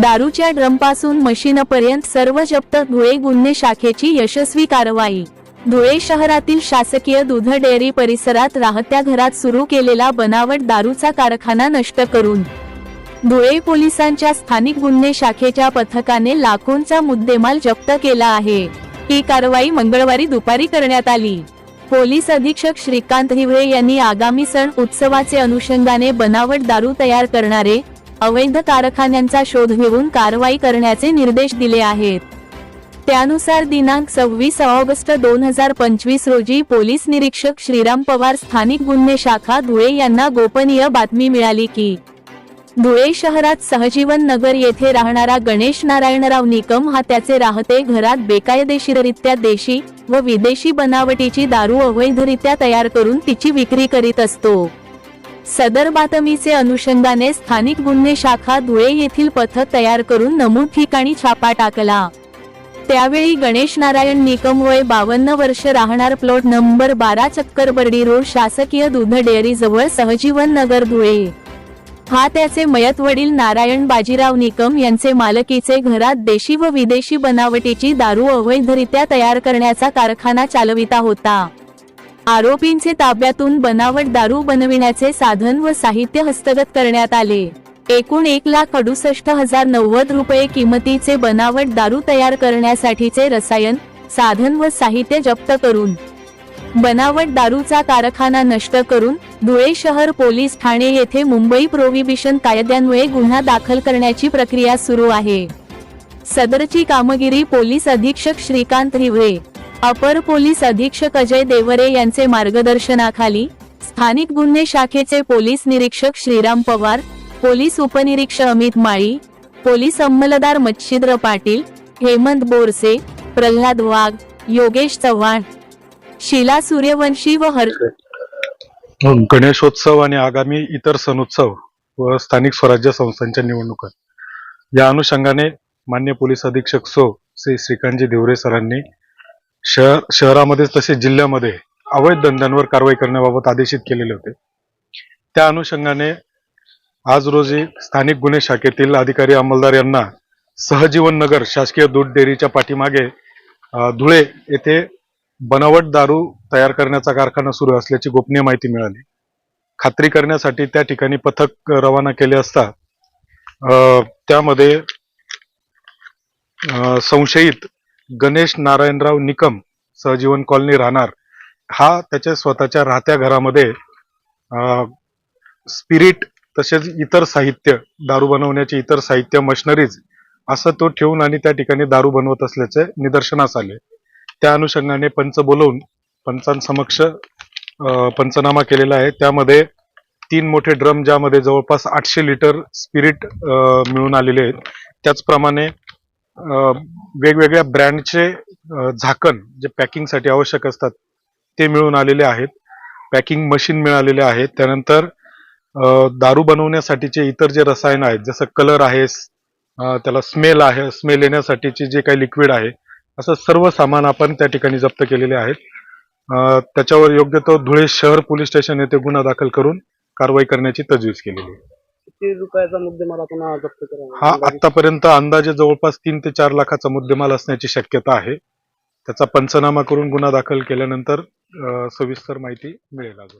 दारूच्या ड्रमपासून मशीनपर्यंत सर्व जप्त धुळे गुन्हे शाखेची यशस्वी कारवाई. धुळे शहरातील शासकीय दूध डेअरी परिसरात राहत्या घरात सुरू केलेला बनावट दारूचा कारखाना नष्ट करून. धुळे पोलिसांच्या स्थानिक गुन्हे शाखेच्या पथकाने लाखोंचा मुद्देमाल जप्त केला आहे. ही कारवाई मंगळवारी दुपारी करण्यात आली. पोलीस अधीक्षक श्रीकांत हिवरे यांनी आगामी सण उत्सवाचे अनुषंगाने बनावट दारू तयार करणारे अवैध कारखान्यांचा शोध घेऊन कारवाई करण्याचे निर्देश दिले आहेत. त्यानुसार दिनांक सव्वीस ऑगस्ट दोन हजार पंचवीस रोजी पोलीस निरीक्षक श्रीराम पवार स्थानिक गुन्हे शाखा धुळे यांना गोपनीय बातमी मिळाली की धुळे शहरात सहजीवन नगर येथे राहणारा गणेश नारायणराव निकम हा त्याचे राहते घरात बेकायदेशीररित्या देशी व विदेशी बनावटीची दारू अवैधरित्या तयार करून तिची विक्री करीत असतो. सदर बातमीचे अनुषंगाने स्थानिक गुन्हे शाखा धुळे येथील पथक तयार करून नमूद ठिकाणी छापा टाकला. त्यावेळी गणेश नारायण निकम वय बावन्न वर्ष राहणार प्लॉट नंबर बारा चक्करबर्डी रोड शासकीय दूध डेअरी जवळ सहजीवन नगर धुळे. हा त्याचे मयत वडील नारायण बाजीराव निकम यांचे मालकीचे घरात देशी व विदेशी बनावटीची दारू अवैधरित्या तयार करण्याचा कारखाना चालविता होता. आरोपींचे ताब्यातून बनावट दारू बनविण्याचे साधन व साहित्य हस्तगत करण्यात आले. एकूण एक लाख अडुसष्ट हजार नव्वद रुपये किमतीचे बनावट दारू तयार करण्यासाठीचे रसायन साधन व साहित्य जप्त करून बनावट दारूचा कारखाना नष्ट करून धुळे शहर पोलीस ठाणे येथे मुंबई प्रोहिबिशन कायद्यान्वये गुन्हा दाखल करण्याची प्रक्रिया सुरू आहे. सदरची कामगिरी पोलीस अधीक्षक श्रीकांत हिवरे अपर पोलीस अधीक्षक अजय देवरे यांचे मार्गदर्शनाखाली स्थानिक गुन्हे शाखेचे पोलीस निरीक्षक श्रीराम पवार पोलीस उपनिरीक्षक अमित माळी पोलीस अंमलदार मच्छिद्र पाटील हेमंत बोरसे प्रल्हाद वाघ योगेश चव्हाण शीला सूर्यवंशी व हर गणेशोत्सव आणि आगामी इतर सणोत्सव व स्थानिक स्वराज्य संस्थांच्या निवडणुका. या अनुषंगाने मान्य पोलीस अधीक्षक सो श्री श्रीकांतजी देवरे सरांनी शहर शहरामध्येच तसेच जिल्ह्यामध्ये अवैध धंद्यांवर कारवाई करण्याबाबत आदेशित केलेले होते. त्या अनुषंगाने आज रोजी स्थानिक गुन्हे शाखेतील अधिकारी अंमलदार यांना सहजीवन नगर शासकीय दूध डेअरीच्या पाठीमागे धुळे येथे बनावट दारू तयार करण्याचा कारखाना सुरू असल्याची गोपनीय माहिती मिळाली. खात्री करण्यासाठी त्या ठिकाणी पथक रवाना केले असता त्यामध्ये संशयित गणेश नारायणराव निकम सहजीवन कॉलनी राहणार. हा त्याच्या स्वतःच्या राहत्या घरामध्ये स्पिरिट तसेच इतर साहित्य दारू बनवण्याचे इतर साहित्य मशनरीज असं तो ठेवून आणि त्या ठिकाणी दारू बनवत असल्याचे निदर्शनास आले. त्या अनुषंगाने पंच बोलवून पंचांसमक्ष पंचनामा केलेला आहे. त्यामध्ये तीन मोठे ड्रम ज्यामध्ये जवळपास आठशे लिटर स्पिरिट मिळून आलेले आहेत. त्याचप्रमाणे वेगवेगळ्या ब्रँडचे झाकण जे पॅकिंगसाठी आवश्यक असतात ते मिळून आलेले आहेत. पॅकिंग मशीन मिळालेले आहेत. त्यानंतर दारू बनवण्यासाठीचे इतर जे रसायन आहेत जसं कलर आहे त्याला स्मेल आहे स्मेल येण्यासाठीचे जे काही लिक्विड आहे असं सर्व सामान आपण त्या ठिकाणी जप्त केलेले आहेत. त्याच्यावर योग्य तो धुळे शहर पोलीस स्टेशन येथे गुन्हा दाखल करून कारवाई करण्याची तजवीज केलेली आहे. किती रुपयाचा मुद्देमाल आपण जप्त केला हा आतापर्यंत अंदाजे जवळपास तीन ते चार लाखाचा मुद्देमाल असण्याची शक्यता आहे. त्याचा पंचनामा करून गुन्हा दाखल केल्यानंतर सविस्तर माहिती मिळेल अजून.